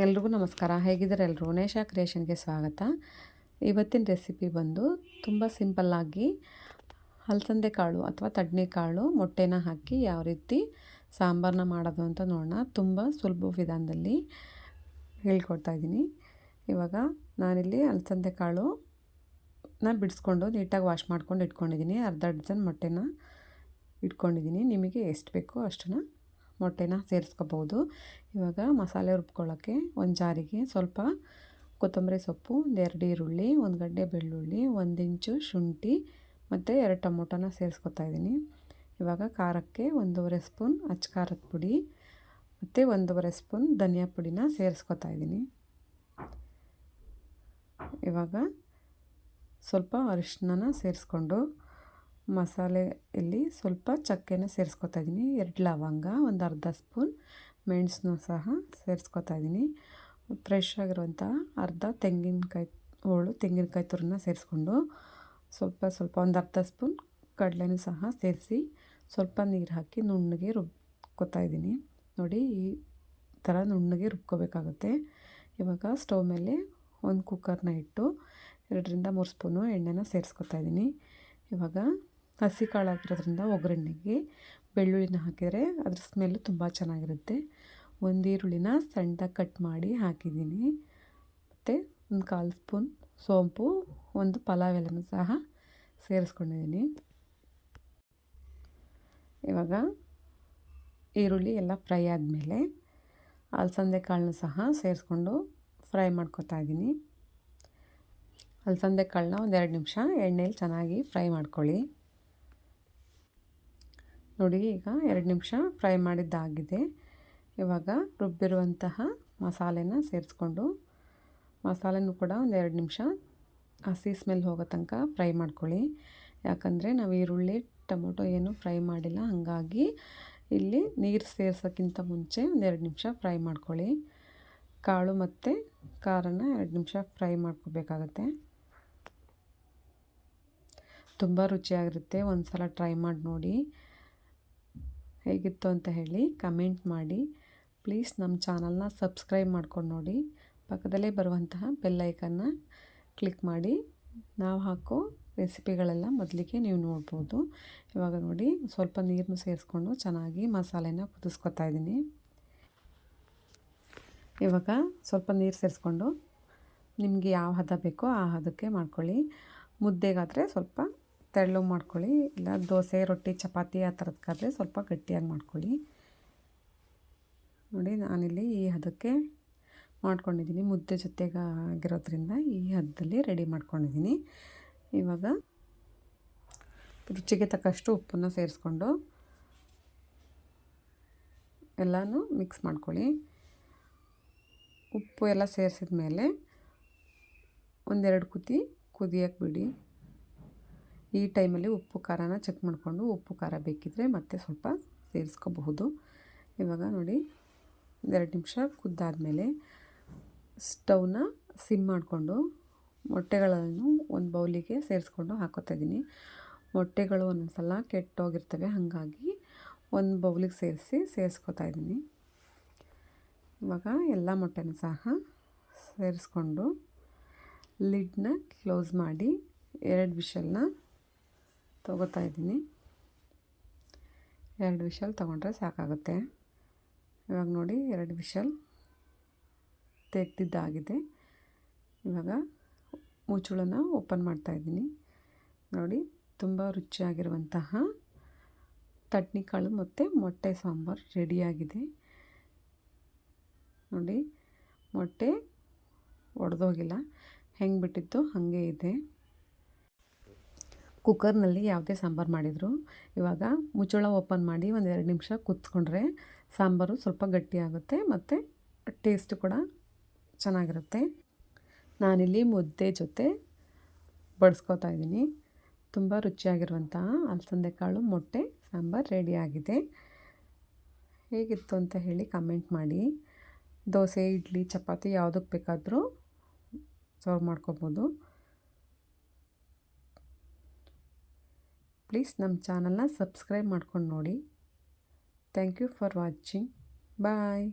ಎಲ್ರಿಗೂ ನಮಸ್ಕಾರ. ಹೇಗಿದ್ದಾರೆ? ಎಲ್ಲರೂ ನೇಷಾ ಕ್ರಿಯೇಷನ್ಗೆ ಸ್ವಾಗತ. ಇವತ್ತಿನ ರೆಸಿಪಿ ಬಂದು ತುಂಬ ಸಿಂಪಲ್ಲಾಗಿ ಹಲಸಂದೆ ಕಾಳು ಅಥವಾ ತಡ್ನೆ ಕಾಳು ಮೊಟ್ಟೆನ ಹಾಕಿ ಯಾವ ರೀತಿ ಸಾಂಬಾರನ್ನ ಮಾಡೋದು ಅಂತ ನೋಡೋಣ. ತುಂಬ ಸುಲಭ ವಿಧಾನದಲ್ಲಿ ಹೇಳ್ಕೊಡ್ತಾ ಇದ್ದೀನಿ. ಇವಾಗ ನಾನಿಲ್ಲಿ ಹಲಸಂದೆ ಕಾಳು ನಾನು ಬಿಡಿಸ್ಕೊಂಡು ನೀಟಾಗಿ ವಾಶ್ ಮಾಡ್ಕೊಂಡು ಇಟ್ಕೊಂಡಿದ್ದೀನಿ. ಅರ್ಧ ಡಜನ್ ಮೊಟ್ಟೆನ ಇಟ್ಕೊಂಡಿದ್ದೀನಿ. ನಿಮಗೆ ಎಷ್ಟು ಬೇಕೋ ಅಷ್ಟನ್ನು ಮೊಟ್ಟೆನ ಸೇರಿಸ್ಕೋಬೋದು. ಇವಾಗ ಮಸಾಲೆ ರುಬ್ಕೊಳ್ಳೋಕ್ಕೆ ಒಂದು ಜಾರಿಗೆ ಸ್ವಲ್ಪ ಕೊತ್ತಂಬರಿ ಸೊಪ್ಪು ಎರಡು ಈರುಳ್ಳಿ, ಒಂದು ಗಡ್ಡೆ ಬೆಳ್ಳುಳ್ಳಿ ಒಂದಿಂಚು ಶುಂಠಿ ಮತ್ತು ಎರಡು ಟೊಮೊಟೊನ ಸೇರಿಸ್ಕೊತಾ ಇದ್ದೀನಿ. ಇವಾಗ ಖಾರಕ್ಕೆ ಒಂದೂವರೆ ಸ್ಪೂನ್ ಅಚ್ಚ ಖಾರದ ಪುಡಿ ಮತ್ತು ಒಂದೂವರೆ ಸ್ಪೂನ್ ಧನಿಯಾ ಪುಡಿನ ಸೇರಿಸ್ಕೊತಾ ಇದ್ದೀನಿ. ಇವಾಗ ಸ್ವಲ್ಪ ಅರಿಶಿನ ಸೇರಿಸ್ಕೊಂಡು ಮಸಾಲೆಯಲ್ಲಿ ಸ್ವಲ್ಪ ಚಕ್ಕೆನ ಸೇರಿಸ್ಕೊತಾ ಇದ್ದೀನಿ. ಎರಡು ಲವಂಗ, ಒಂದು ಅರ್ಧ ಸ್ಪೂನ್ ಮೆಣಸನ್ನು ಸಹ ಸೇರಿಸ್ಕೊತಾ ಇದ್ದೀನಿ. ಫ್ರೆಶ್ ಆಗಿರುವಂಥ ಅರ್ಧ ತೆಂಗಿನಕಾಯಿ ಹೋಳು ತೆಂಗಿನಕಾಯಿ ತುರನ್ನ ಸೇರಿಸ್ಕೊಂಡು ಸ್ವಲ್ಪ ಸ್ವಲ್ಪ ಒಂದು ಅರ್ಧ ಸ್ಪೂನ್ ಕಡಲೆನೂ ಸಹ ಸೇರಿಸಿ ಸ್ವಲ್ಪ ನೀರು ಹಾಕಿ ನುಣ್ಣಗೆ ರುಬ್ಕೊತಾ ಇದ್ದೀನಿ. ನೋಡಿ, ಈ ಥರ ನುಣ್ಣಗೆ ರುಬ್ಕೋಬೇಕಾಗುತ್ತೆ. ಇವಾಗ ಸ್ಟವ್ ಮೇಲೆ ಒಂದು ಕುಕ್ಕರ್ನ ಇಟ್ಟು ಎರಡರಿಂದ ಮೂರು ಸ್ಪೂನು ಎಣ್ಣೆನ ಸೇರಿಸ್ಕೊತಾ ಇದ್ದೀನಿ. ಇವಾಗ ಹಸಿ ಕಾಳು ಹಾಕಿರೋದ್ರಿಂದ ಒಗ್ಗರಣೆಗೆ ಬೆಳ್ಳುಳ್ಳಿನ ಹಾಕಿದರೆ ಅದ್ರ ಸ್ಮೆಲ್ಲು ತುಂಬ ಚೆನ್ನಾಗಿರುತ್ತೆ. ಒಂದು ಈರುಳ್ಳಿನ ಸಣ್ಣದಾಗಿ ಕಟ್ ಮಾಡಿ ಹಾಕಿದ್ದೀನಿ. ಮತ್ತು ಒಂದು ಕಾಲು ಸ್ಪೂನ್ ಸೋಂಪು, ಒಂದು ಪಲಾವ್ ಎಲೆನೂ ಸಹ ಸೇರಿಸ್ಕೊಂಡಿದ್ದೀನಿ. ಇವಾಗ ಈರುಳ್ಳಿ ಎಲ್ಲ ಫ್ರೈ ಆದಮೇಲೆ ಅಲಸಂದೆ ಕಾಳನ್ನ ಸಹ ಸೇರಿಸ್ಕೊಂಡು ಫ್ರೈ ಮಾಡ್ಕೊತಾ ಇದ್ದೀನಿ. ಅಲಸಂದೆ ಕಾಳನ್ನ ಒಂದೆರಡು ನಿಮಿಷ ಎಣ್ಣೆಯಲ್ಲಿ ಚೆನ್ನಾಗಿ ಫ್ರೈ ಮಾಡ್ಕೊಳ್ಳಿ. ನೋಡಿ, ಈಗ ಎರಡು ನಿಮಿಷ ಫ್ರೈ ಮಾಡಿದ್ದಾಗಿದೆ. ಇವಾಗ ರುಬ್ಬಿರುವಂತಹ ಮಸಾಲೆನ ಸೇರಿಸ್ಕೊಂಡು ಮಸಾಲೆನೂ ಕೂಡ ಒಂದು ಎರಡು ನಿಮಿಷ ಹಸಿ ಸ್ಮೆಲ್ ಹೋಗೋ ತನಕ ಫ್ರೈ ಮಾಡ್ಕೊಳ್ಳಿ. ಯಾಕಂದರೆ ನಾವು ಈರುಳ್ಳಿ, ಟೊಮೊಟೊ ಏನು ಫ್ರೈ ಮಾಡಿಲ್ಲ, ಹಾಗಾಗಿ ಇಲ್ಲಿ ನೀರು ಸೇರ್ಸೋಕ್ಕಿಂತ ಮುಂಚೆ ಒಂದು ಎರಡು ನಿಮಿಷ ಫ್ರೈ ಮಾಡ್ಕೊಳ್ಳಿ. ಕಾಳು ಮತ್ತು ಖಾರನ ಎರಡು ನಿಮಿಷ ಫ್ರೈ ಮಾಡ್ಕೋಬೇಕಾಗತ್ತೆ. ತುಂಬ ರುಚಿಯಾಗಿರುತ್ತೆ. ಒಂದು ಸಲ ಟ್ರೈ ಮಾಡಿ ನೋಡಿ. ಹೇಗಿತ್ತು ಅಂತ ಹೇಳಿ ಕಮೆಂಟ್ ಮಾಡಿ. ಪ್ಲೀಸ್ ನಮ್ಮ ಚಾನಲ್ನ ಸಬ್ಸ್ಕ್ರೈಬ್ ಮಾಡ್ಕೊಂಡು ನೋಡಿ. ಪಕ್ಕದಲ್ಲೇ ಬರುವಂತಹ ಬೆಲ್ಲೈಕನ್ನ ಕ್ಲಿಕ್ ಮಾಡಿ. ನಾವು ಹಾಕೋ ರೆಸಿಪಿಗಳೆಲ್ಲ ಮೊದಲಿಗೆ ನೀವು ನೋಡ್ಬೋದು. ಇವಾಗ ನೋಡಿ ಸ್ವಲ್ಪ ನೀರನ್ನು ಸೇರಿಸ್ಕೊಂಡು ಚೆನ್ನಾಗಿ ಮಸಾಲೆನ ಕುದಿಸ್ಕೊತಾ ಇದ್ದೀನಿ. ಇವಾಗ ಸ್ವಲ್ಪ ನೀರು ಸೇರಿಸ್ಕೊಂಡು ನಿಮಗೆ ಯಾವ ಹದ ಬೇಕೋ ಆ ಹದಕ್ಕೆ ಮಾಡ್ಕೊಳ್ಳಿ. ಮುದ್ದೆಗಾದರೆ ಸ್ವಲ್ಪ ತೆಳ್ಳು ಮಾಡ್ಕೊಳ್ಳಿ. ಇಲ್ಲ, ದೋಸೆ, ರೊಟ್ಟಿ, ಚಪಾತಿ ಆ ಥರದಕ್ಕಾದರೆ ಸ್ವಲ್ಪ ಗಟ್ಟಿಯಾಗಿ ಮಾಡ್ಕೊಳ್ಳಿ. ನೋಡಿ, ನಾನಿಲ್ಲಿ ಈ ಹದಕ್ಕೆ ಮಾಡ್ಕೊಂಡಿದ್ದೀನಿ. ಮುದ್ದೆ ಜೊತೆಗೆ ಆಗಿರೋದ್ರಿಂದ ಈ ಹದದಲ್ಲಿ ರೆಡಿ ಮಾಡ್ಕೊಂಡಿದ್ದೀನಿ. ಇವಾಗ ರುಚಿಗೆ ತಕ್ಕಷ್ಟು ಉಪ್ಪನ್ನು ಸೇರಿಸ್ಕೊಂಡು ಎಲ್ಲನೂ ಮಿಕ್ಸ್ ಮಾಡ್ಕೊಳ್ಳಿ. ಉಪ್ಪು ಎಲ್ಲ ಸೇರಿಸಿದ ಮೇಲೆ ಒಂದೆರಡು ಕುದಿ ಕುದಿಯಕ್ಕೆ ಬಿಡಿ. ಈ ಟೈಮಲ್ಲಿ ಉಪ್ಪು ಖಾರನ ಚೆಕ್ ಮಾಡಿಕೊಂಡು ಉಪ್ಪು ಖಾರ ಬೇಕಿದ್ದರೆ ಮತ್ತೆ ಸ್ವಲ್ಪ ಸೇರಿಸ್ಕೋಬಹುದು. ಇವಾಗ ನೋಡಿ, ಒಂದೆರಡು ನಿಮಿಷ ಕುದ್ದಾದಮೇಲೆ ಸ್ಟವ್ನ ಸಿಮ್ ಮಾಡಿಕೊಂಡು ಮೊಟ್ಟೆಗಳನ್ನು ಒಂದು ಬೌಲಿಗೆ ಸೇರಿಸ್ಕೊಂಡು ಹಾಕೋತಾ ಇದ್ದೀನಿ. ಮೊಟ್ಟೆಗಳು ಒಂದೊಂದು ಸಲ ಕೆಟ್ಟೋಗಿರ್ತವೆ, ಹಾಗಾಗಿ ಒಂದು ಬೌಲಿಗೆ ಸೇರಿಸಿ ಸೇರಿಸ್ಕೊತಾ ಇದ್ದೀನಿ. ಇವಾಗ ಎಲ್ಲ ಮೊಟ್ಟೆನ ಸಹ ಸೇರಿಸ್ಕೊಂಡು ಲಿಡ್ನ ಕ್ಲೋಸ್ ಮಾಡಿ ಎರಡು ವಿಷಲ್ನ ತೊಗೋತಾ ಇದ್ದೀನಿ. ಎರಡು ವಿಷಲ್ ತೊಗೊಂಡ್ರೆ ಸಾಕಾಗುತ್ತೆ. ಇವಾಗ ನೋಡಿ ಎರಡು ವಿಷಲ್ ತೆಗ್ದಿದ್ದಾಗಿದೆ. ಇವಾಗ ಮುಚ್ಚುಳನ ಓಪನ್ ಮಾಡ್ತಾಯಿದ್ದೀನಿ ನೋಡಿ, ತುಂಬ ರುಚಿಯಾಗಿರುವಂತಹ ತಟ್ನಿಕಾಳು ಮತ್ತು ಮೊಟ್ಟೆ ಸಾಂಬಾರು ರೆಡಿಯಾಗಿದೆ. ನೋಡಿ, ಮೊಟ್ಟೆ ಒಡೆದೋಗಿಲ್ಲ. ಹೆಂಗೆ ಬಿಟ್ಟಿತ್ತು ಹಾಗೆ ಇದೆ. ಕುಕ್ಕರ್ನಲ್ಲಿ ಯಾವುದೇ ಸಾಂಬಾರು ಮಾಡಿದ್ರು. ಇವಾಗ ಮುಚ್ಚಳ ಓಪನ್ ಮಾಡಿ ಒಂದು ಎರಡು ನಿಮಿಷ ಕುತ್ಕೊಂಡ್ರೆ ಸಾಂಬಾರು ಸ್ವಲ್ಪ ಗಟ್ಟಿಯಾಗುತ್ತೆ ಮತ್ತು ಟೇಸ್ಟ್ ಕೂಡ ಚೆನ್ನಾಗಿರುತ್ತೆ. ನಾನಿಲ್ಲಿ ಮುದ್ದೆ ಜೊತೆ ಬಡಿಸ್ಕೊತಾ ಇದ್ದೀನಿ. ತುಂಬ ರುಚಿಯಾಗಿರುವಂತಹ ಅಲಸಂದೆ ಕಾಳು ಮೊಟ್ಟೆ ಸಾಂಬಾರು ರೆಡಿಯಾಗಿದೆ ಹೇಗಿತ್ತು ಅಂತ ಹೇಳಿ ಕಮೆಂಟ್ ಮಾಡಿ. ದೋಸೆ, ಇಡ್ಲಿ, ಚಪಾತಿ ಯಾವುದಕ್ಕೆ ಬೇಕಾದರೂ ಸರ್ವ್ ಮಾಡ್ಕೊಬೋದು. ಪ್ಲೀಸ್ ನಮ್ಮ ಚಾನಲ್ನ ಸಬ್ಸ್ಕ್ರೈಬ್ ಮಾಡ್ಕೊಂಡು ನೋಡಿ. Thank you for watching. Bye.